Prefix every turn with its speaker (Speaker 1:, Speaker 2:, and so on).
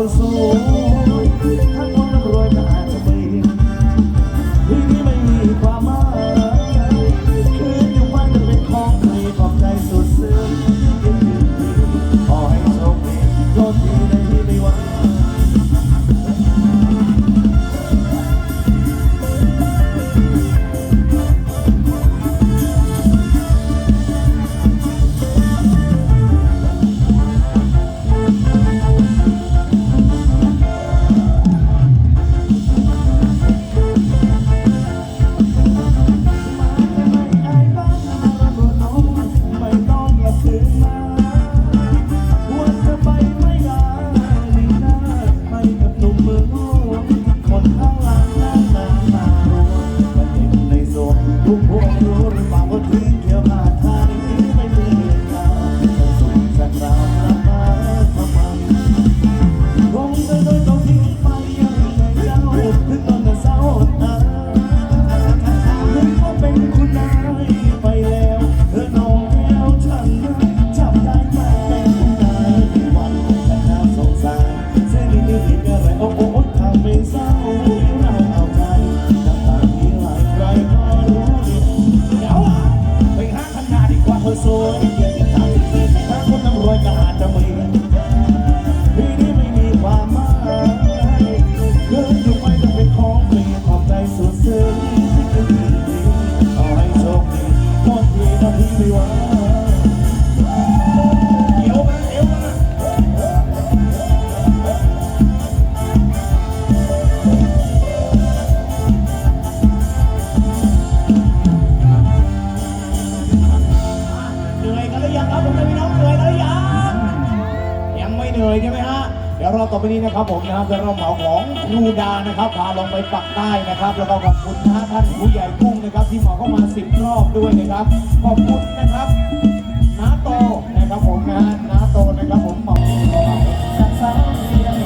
Speaker 1: คนสู
Speaker 2: งถ้าคนรรวยก็อ ทุกพวกรู้หรือเปา อไปนี้นะครับผมนะครับเป็
Speaker 1: นเราเหมาของลูดานะครับพาลงไปปักใต้นะครับ แล้วก็ขอบคุณนะท่านผู้ใหญ่กุ้งนะครับ ที่หมอเข้ามาสิบรอบด้วยนะครับ ขอบคุณนะครับน้าโตนะครับผมนะน้าโตนะครับผม
Speaker 2: ขอบคุณ